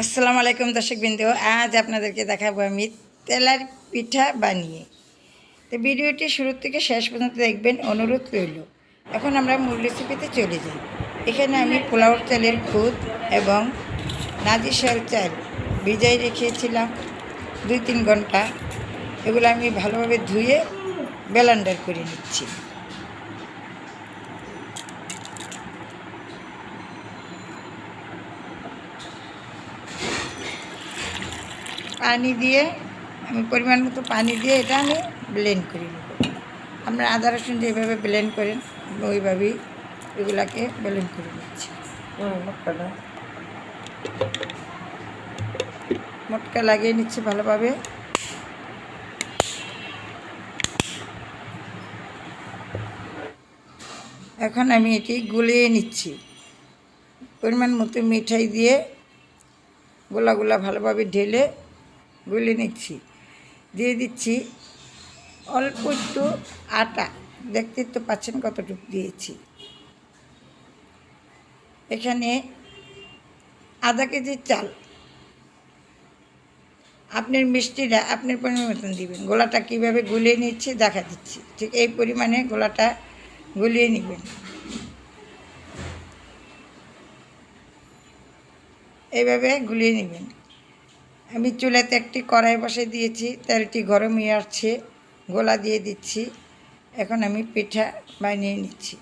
আসসালামু আলাইকুম দর্শক বিন্দু, আজ আপনাদেরকে দেখাবো আমি তেলার পিঠা বানিয়ে। তো ভিডিওটি শুরু থেকে শেষ পর্যন্ত দেখবেন, অনুরোধ রইল। এখন আমরা মূল রেসিপিতে চলে যাই। এখানে আমি পোলাওর চালের খুদ এবং নাজি শাল চাল ভিজাই রেখেছিলাম দুই তিন ঘণ্টা। এগুলো আমি ভালোভাবে ধুয়ে ব্লেন্ডার করে নিচ্ছি। পানি দিয়ে আমি পরিমাণ মতো পানি দিয়ে এটা আমি ব্লেন্ড করে নেব। আমরা আদা রসুন যেভাবে ব্লেন্ড করেন ওইভাবেই এগুলাকে ব্লেন্ড করে নিচ্ছি। মটকা লাগিয়ে নিচ্ছি ভালোভাবে। এখন আমি এটি গুলিয়ে নিচ্ছি। পরিমাণ মতো মিঠাই দিয়ে গোলা গোলা ভালোভাবে ঢেলে গুলে নিচ্ছি। দিয়ে দিচ্ছি অল্প একটু আটা। দেখতে তো পাচ্ছেন কতটুকু দিয়েছি। এখানে আধা কেজি চাল। আপনার মিষ্টিটা আপনার পরিমাণ মতন দিবেন। গোলাটা কীভাবে গুলিয়ে নিচ্ছি দেখা দিচ্ছি। ঠিক এই পরিমাণে গোলাটা গুলিয়ে নেবেন। এইভাবে গুলিয়ে নেবেন। আমি চুলাতে একটি কড়াই বসে দিয়েছি তেলটি গরম হয়ে আসছে, গোলা দিয়ে দিচ্ছি। এখন আমি পিঠা বানিয়ে নিচ্ছি।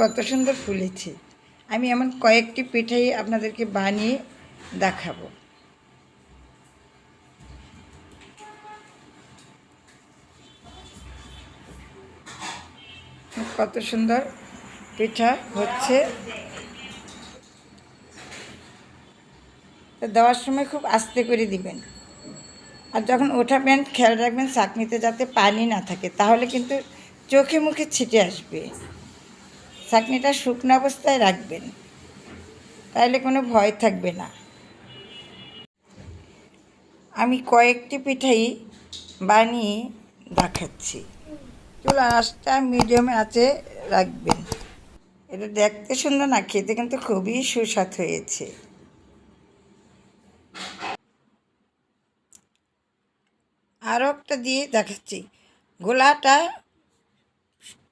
কত সুন্দর ফুলেছে। আমি এমন কয়েকটি পিঠাই আপনাদেরকে বানিয়ে দেখাবো। কত সুন্দর পিঠা হচ্ছে। তো দেওয়ার সময় খুব আস্তে করে দিবেন। আর যখন ওঠাবেন খেয়াল রাখবেন চাকনিতে যাতে পানি না থাকে, তাহলে কিন্তু চোখে মুখে ছিটে আসবে। চাকনিটা শুকনো অবস্থায় রাখবেন, তাহলে কোনো ভয় থাকবে না। আমি কয়েকটি পিঠাই বানিয়ে দেখাচ্ছি। চুলা আঁচটা মিডিয়ামে আছে, রাখবেন। এটা দেখতে সুন্দর না, খেতে কিন্তু খুবই সুস্বাদ হয়েছে। আরও একটা দিয়ে দেখাচ্ছি। গোলাটা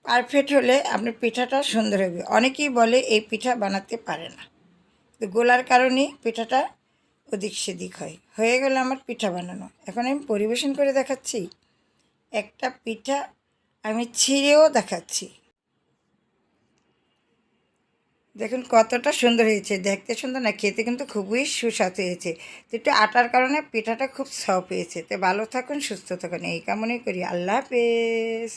পারফেক্ট হলে আপনার পিঠাটা সুন্দর হবে। অনেকেই বলে এই পিঠা বানাতে পারে না। তো গোলার কারণে পিঠাটা ওদিক সেদিক হয়। হয়ে গেল আমার পিঠা বানানো। এখন আমি পরিবেশন করে দেখাচ্ছি। একটা পিঠা আমি ছিঁড়েও দেখাচ্ছি। দেখুন, কতটা সুন্দর হয়েছে। দেখতে সুন্দর না, খেতে কিন্তু খুবই সুস্বাদু হয়েছে। তো একটু আটার কারণে পিঠাটা খুব সফ হয়েছে। তো ভালো থাকুন, সুস্থ থাকুন। এই কামনাই করি। আল্লাহ হাফেজ।